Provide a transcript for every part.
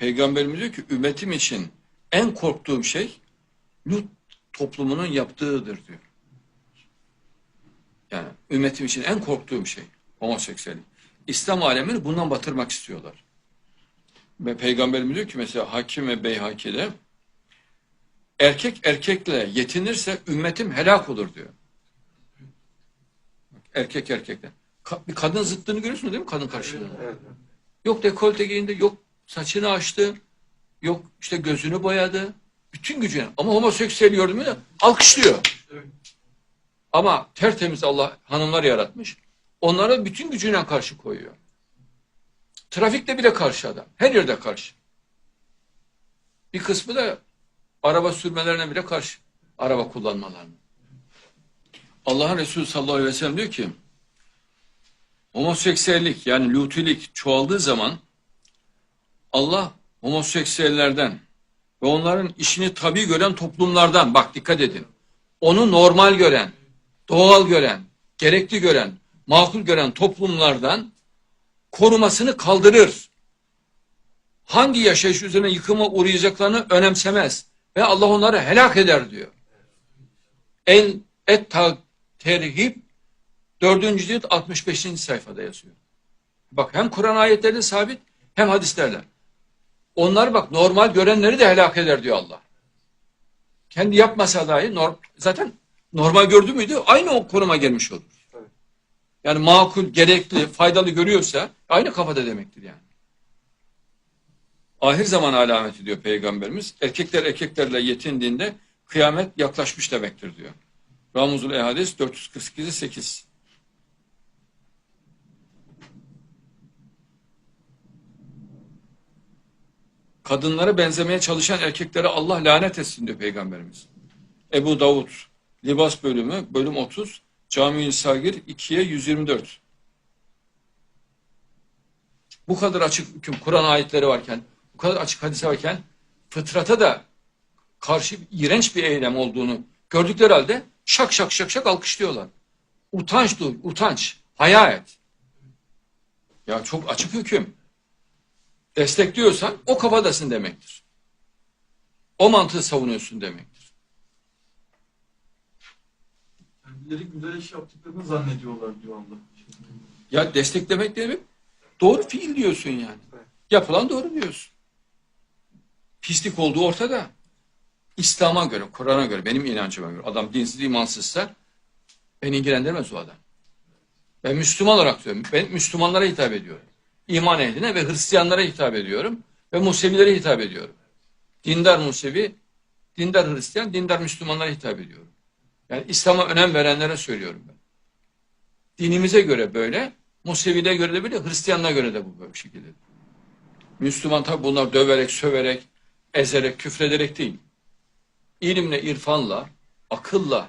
Peygamberimiz diyor ki ümmetim için en korktuğum şey Lut toplumunun yaptığıdır diyor. Yani ümmetim için en korktuğum şey homoseksüellik. İslam alemini bundan batırmak istiyorlar. Ve Peygamberimiz diyor ki mesela Hakim ve Beyhaki'de erkek erkekle yetinirse ümmetim helak olur diyor. Erkek erkekle. Ka- bir kadın zıttını görüyorsunuz değil mi kadın karşılığını? Evet. Yok dekolte giyindi, yok saçını açtı, yok işte gözünü boyadı. Bütün gücüne. Ama homoseksüel de alkışlıyor. Evet. Ama tertemiz Allah hanımlar yaratmış. Onlara bütün gücüyle karşı koyuyor. Trafikte bile karşı adam. Her yerde karşı. Bir kısmı da araba sürmelerine bile karşı. Araba kullanmalarına. Allah'ın Resulü sallallahu aleyhi ve sellem diyor ki homoseksüellik yani lutilik çoğaldığı zaman Allah homoseksüellerden ve onların işini tabii gören toplumlardan bak dikkat edin. Onu normal gören, doğal gören, gerekli gören, makul gören toplumlardan korumasını kaldırır. Hangi yaşayış üzerine yıkıma uğrayacaklarını önemsemez ve Allah onları helak eder diyor. En et terhib 4. cilt 65. sayfada yazıyor. Bak hem Kur'an ayetlerinde sabit hem hadislerle. Onlar bak normal görenleri de helak eder diyor Allah. Kendi yapmasa dahi norm, zaten normal gördü müydü aynı o konuma gelmiş olur. Yani makul, gerekli, faydalı görüyorsa aynı kafada demektir yani. Ahir zaman alameti diyor Peygamberimiz. Erkekler erkeklerle yetindiğinde kıyamet yaklaşmış demektir diyor. Ramuzul Ehadis 448 8. Kadınlara benzemeye çalışan erkeklere Allah lanet etsin diyor Peygamberimiz. Ebu Davud Libas bölümü bölüm 30 Cami-i Sagir 2'ye 124. Bu kadar açık hüküm Kur'an ayetleri varken, bu kadar açık hadise varken fıtrata da karşı iğrenç bir eylem olduğunu gördükleri halde şak şak şak şak alkışlıyorlar. Utanç duy, utanç, haya et. Ya çok açık hüküm. Destekliyorsan o kafadasın demektir. O mantığı savunuyorsun demektir. Kendileri güzel iş yaptıklarını zannediyorlar diyor Allah. Ya desteklemek demek doğru fiil diyorsun yani. Yapılan doğru diyorsun. Pislik olduğu ortada. İslam'a göre, Kur'an'a göre, benim inancıma göre adam dinsiz, imansızsa beni ilgilendirmez o adam. Ben Müslüman olarak diyorum. Ben Müslümanlara hitap ediyorum. İman ehline ve Hristiyanlara hitap ediyorum. Ve Musevilere hitap ediyorum. Dindar Musevi, dindar Hristiyan, dindar Müslümanlara hitap ediyorum. Yani İslam'a önem verenlere söylüyorum ben. Dinimize göre böyle, Musevi'de göre de böyle, Hristiyanlara göre de bu böyle bir şekilde. Müslüman tabi bunlar döverek, söverek, ezerek, küfrederek değil. İlimle, irfanla, akılla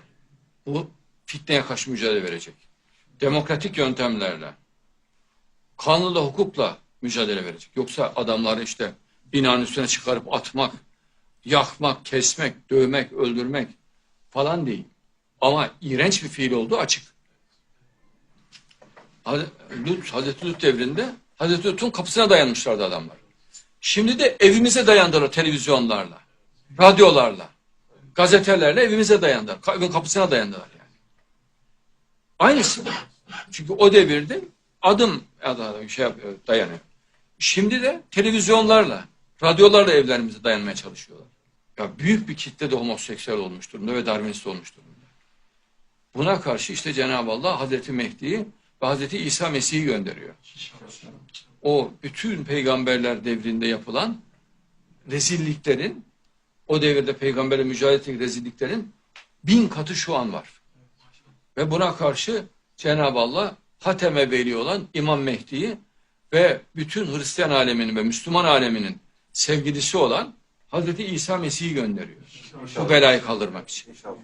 bu fitneye karşı mücadele verecek. Demokratik yöntemlerle, kanunla, hukukla mücadele verecek. Yoksa adamları işte binanın üstüne çıkarıp atmak, yakmak, kesmek, dövmek, öldürmek falan değil. Ama iğrenç bir fiil olduğu açık. Lut, Hazreti Lut devrinde Hazreti Lut'un kapısına dayanmışlardı adamlar. Şimdi de evimize dayandılar televizyonlarla, radyolarla, gazetelerle evimize dayandılar. Evin kapısına dayandılar yani. Aynısı. Çünkü o devirde adım adım şey yapıyor, dayanıyor. Şimdi de televizyonlarla, radyolarla evlerimize dayanmaya çalışıyorlar. Ya büyük bir kitle de homoseksüel olmuş durumda ve Darwinist olmuş durumda. Buna karşı işte Cenab-ı Allah Hazreti Mehdi'yi ve Hazreti İsa Mesih'i gönderiyor. O bütün peygamberler devrinde yapılan rezilliklerin, o devirde peygamberle mücadele ettiği rezilliklerin bin katı şu an var. Ve buna karşı Cenab-ı Allah Hateme Veli olan İmam Mehdi'yi ve bütün Hristiyan aleminin ve Müslüman aleminin sevgilisi olan Hazreti İsa Mesih'i gönderiyor. Bu belayı kaldırmak için. İnşallah.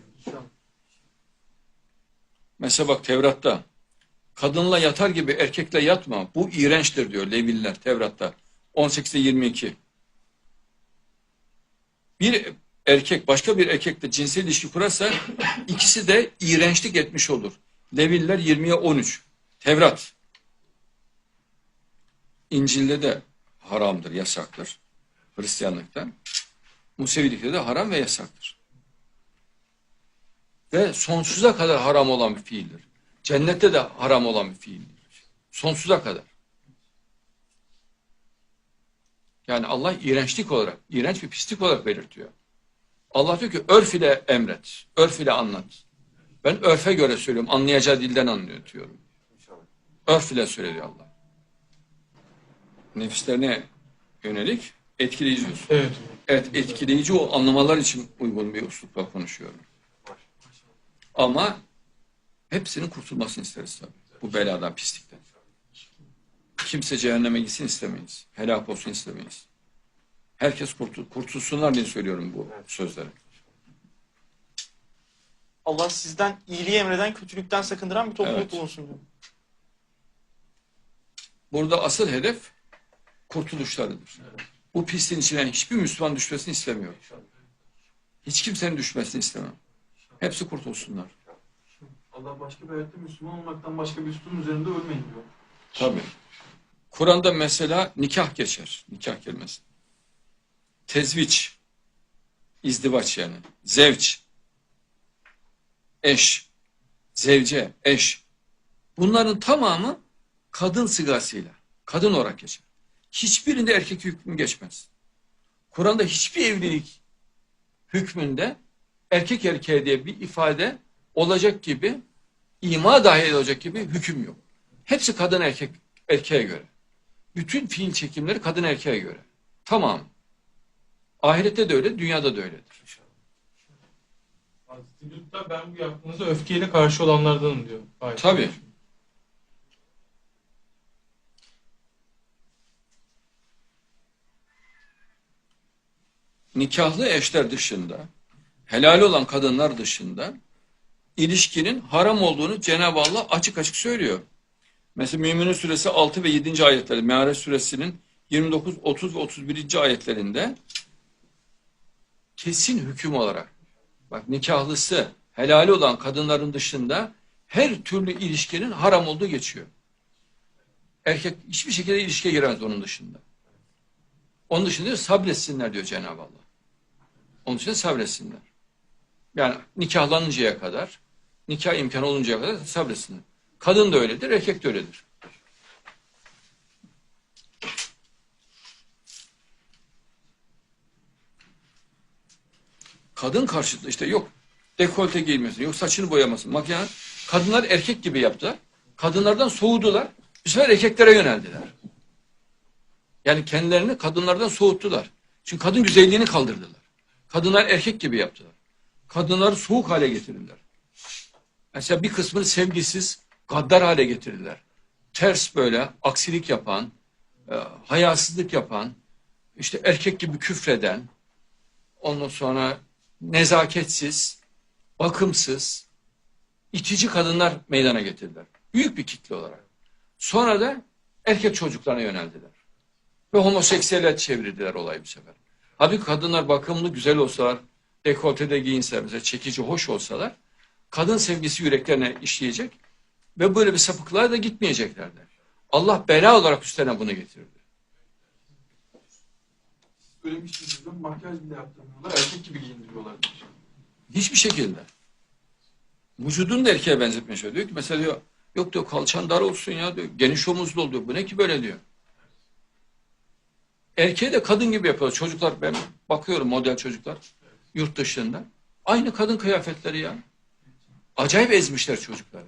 Mesela bak Tevrat'ta kadınla yatar gibi erkekle yatma. Bu iğrençtir diyor Leviller Tevrat'ta. 18'de 22. Bir erkek başka bir erkekle cinsel ilişki kurarsa ikisi de iğrençlik etmiş olur. Leviller 20'ye 13. Tevrat. İncil'de de haramdır, yasaktır. Hristiyanlıkta. Musevilikte de haram ve yasaktır. Ve sonsuza kadar haram olan bir fiildir. Cennette de haram olan bir fiildir. Sonsuza kadar. Yani Allah iğrençlik olarak, iğrenç bir pislik olarak belirtiyor. Allah diyor ki örf ile emret, örf ile anlat. Ben örfe göre söylüyorum, anlayacağı dilden anlatıyorum. Örf ile söylüyor Allah. Nefislerine yönelik etkileyici usul. Evet. Evet, etkileyici o anlamalar için uygun bir üslupla konuşuyorum. Ama hepsinin kurtulmasını isteriz tabii. Bu beladan, pislikten. Kimse cehenneme gitsin istemeyiz. Helak olsun istemeyiz. Herkes kurtul kurtulsunlar diye söylüyorum bu sözleri. Allah sizden iyiliği emreden, kötülükten sakındıran bir topluluk Evet. bulunsun diyor. Burada asıl hedef kurtuluşlarıdır. Bu pisliğin içine hiçbir Müslüman düşmesini istemiyorum. Hiç kimsenin düşmesini istemem. Hepsi kurtulsunlar. Allah başka bir ayette Müslüman olmaktan başka bir üstün üzerinde ölmeyin diyor. Tabii. Kur'an'da mesela nikah geçer. Nikah kelimesi. Tezviç. izdivaç yani. Zevç. Eş. Zevce. Eş. Bunların tamamı kadın sigasıyla. Kadın olarak geçer. Hiçbirinde erkek hükmü geçmez. Kur'an'da hiçbir evlilik hükmünde erkek erkeğe diye bir ifade olacak gibi ima dahil olacak gibi hüküm yok. Hepsi kadın erkek erkeğe göre. Bütün fiil çekimleri kadın erkeğe göre. Tamam. Ahirette de öyle, dünyada da öyledir. Hazreti Lut da ben bu yaptığınızda öfkeyle karşı olanlardanım diyor. Ayet. Tabii. Nikahlı eşler dışında, helal olan kadınlar dışında ilişkinin haram olduğunu Cenab-ı Allah açık açık söylüyor. Mesela Müminun suresi 6 ve 7. ayetleri, Me'areç suresinin 29, 30 ve 31. ayetlerinde kesin hüküm olarak bak nikahlısı helali olan kadınların dışında her türlü ilişkinin haram olduğu geçiyor. Erkek hiçbir şekilde ilişkiye giremez onun dışında. Onun dışında sabretsinler diyor Cenab-ı Allah. Onun için sabretsinler. Yani nikahlanıncaya kadar, nikah imkanı oluncaya kadar sabretsinler. Kadın da öyledir, erkek de öyledir. Kadın karşıtı işte yok dekolte giymesin, yok saçını boyamasın, makyaj. Kadınlar erkek gibi yaptılar. Kadınlardan soğudular. Bu sefer erkeklere yöneldiler. Yani kendilerini kadınlardan soğuttular. Çünkü kadın güzelliğini kaldırdılar. Kadınlar erkek gibi yaptılar. Kadınları soğuk hale getirdiler. Mesela bir kısmını sevgisiz, gaddar hale getirdiler. Ters böyle, aksilik yapan, e, hayasızlık yapan, işte erkek gibi küfreden, ondan sonra nezaketsiz, bakımsız, itici kadınlar meydana getirdiler. Büyük bir kitle olarak. Sonra da erkek çocuklarına yöneldiler. Ve homoseksüele çevirdiler olayı bir sefer. Halbuki kadınlar bakımlı, güzel olsalar, dekoltede giyinseler, mesela çekici, hoş olsalar, kadın sevgisi yüreklerine işleyecek ve böyle bir sapıklığa da gitmeyeceklerdi. Allah bela olarak üstlerine bunu getirdi. Böyle bir şey duydum. Makyaj bile yaptırmıyorlar. Erkek gibi giyindiriyorlar. Hiçbir şekilde. Vücudunu da erkeğe benzetmeye çalışıyor. Diyor ki mesela diyor, yok diyor kalçan dar olsun ya diyor. Geniş omuzlu ol diyor. Bu ne ki böyle diyor. Erkeği de kadın gibi yapıyor. Çocuklar ben bakıyorum model çocuklar yurt dışında. Aynı kadın kıyafetleri ya. Acayip ezmişler çocukları.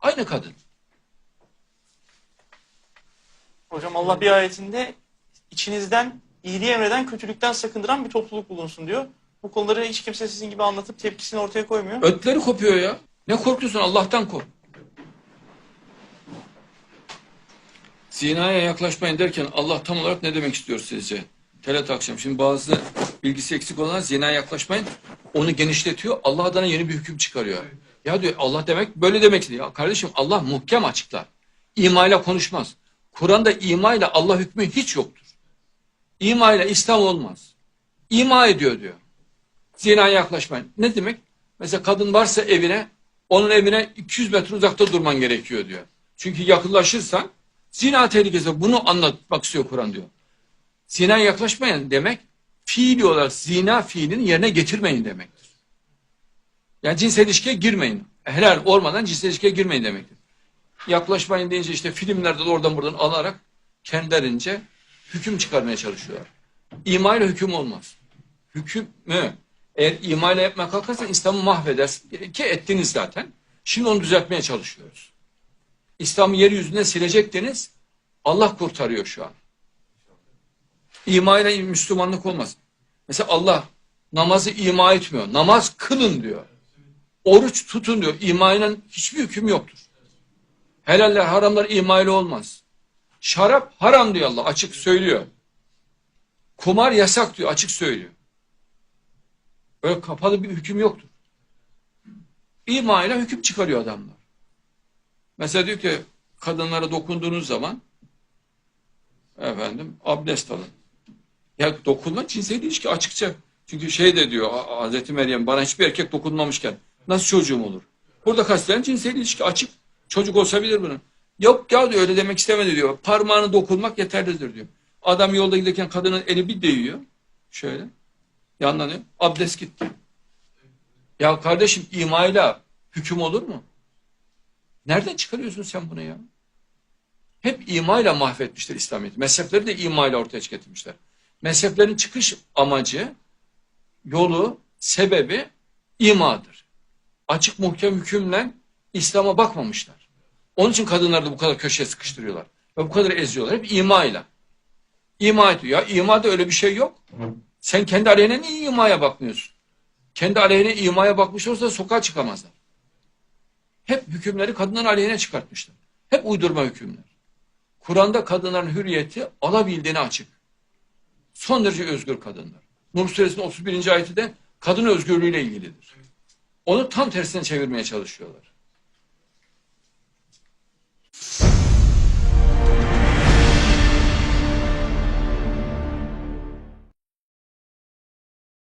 Aynı kadın. Hocam Allah bir ayetinde içinizden iyiliği emreden, kötülükten sakındıran bir topluluk bulunsun diyor. Bu konuları hiç kimse sizin gibi anlatıp tepkisini ortaya koymuyor. Ötleri kopuyor ya. Ne korkuyorsun Allah'tan kork. Zinaya yaklaşmayın derken Allah tam olarak ne demek istiyor sizce? Telat akşam. Şimdi bazı bilgisi eksik olanlar zinaya yaklaşmayın. Onu genişletiyor. Allah adına yeni bir hüküm çıkarıyor. Ya diyor Allah demek böyle demek diyor. Ya kardeşim Allah muhkem açıklar. İmayla konuşmaz. Kur'an'da imayla Allah hükmü hiç yoktur. İmayla İslam olmaz. İma ediyor diyor. Zinaya yaklaşmayın. Ne demek? Mesela kadın varsa evine, onun evine 200 metre uzakta durman gerekiyor diyor. Çünkü yakınlaşırsan zina tehlikesi. Bunu anlatmak istiyor Kur'an diyor. Zinaya yaklaşmayın demek fiili olarak zina fiilini yerine getirmeyin demektir. Yani cinsel ilişkiye girmeyin. Helal olmadan cinsel ilişkiye girmeyin demektir. Yaklaşmayın deyince işte filmlerde de oradan buradan alarak kendilerince hüküm çıkarmaya çalışıyorlar. İma ile hüküm olmaz. Hüküm mü? Eğer ima ile yapmaya kalkarsan İslam'ı mahvedersin. Ki ettiniz zaten. Şimdi onu düzeltmeye çalışıyoruz. İslam'ı yeryüzünden silecektiniz. Allah kurtarıyor şu an. İma Müslümanlık olmaz. Mesela Allah namazı ima etmiyor. Namaz kılın diyor. Oruç tutun diyor. İma hiçbir hüküm yoktur. Helaller haramlar ima ile olmaz. Şarap haram diyor Allah açık söylüyor. Kumar yasak diyor açık söylüyor. Öyle kapalı bir hüküm yoktur. İma hüküm çıkarıyor adamlar. Mesela diyor ki kadınlara dokunduğunuz zaman efendim abdest alın. Ya dokunma cinsel ilişki açıkça. Çünkü şey de diyor "A- Hazreti Meryem bana hiçbir erkek dokunmamışken nasıl çocuğum olur? Burada kasteden cinsel ilişki açık. Çocuk olsa bilir bunu. Yok ya diyor öyle demek istemedi diyor. Parmağını dokunmak yeterlidir diyor. Adam yolda giderken kadının eli bir değiyor. Şöyle. Yanlanıyor. Abdest gitti. Ya kardeşim imayla hüküm olur mu? Nereden çıkarıyorsun sen bunu ya? Hep imayla mahvetmişler İslamiyet'i. Mezhepleri de imayla ortaya getirmişler. Mezheplerin çıkış amacı, yolu, sebebi imadır. Açık muhkem hükümle İslam'a bakmamışlar. Onun için kadınları da bu kadar köşeye sıkıştırıyorlar. Ve bu kadar eziyorlar. Hep imayla. İma ediyor. Ya imada öyle bir şey yok. Sen kendi aleyhine niye imaya bakmıyorsun? Kendi aleyhine imaya bakmış olsa sokağa çıkamazlar hep hükümleri kadınların aleyhine çıkartmışlar. Hep uydurma hükümler. Kur'an'da kadınların hürriyeti alabildiğine açık. Son derece özgür kadınlar. Nur suresinin 31. ayeti de kadın özgürlüğüyle ilgilidir. Onu tam tersine çevirmeye çalışıyorlar.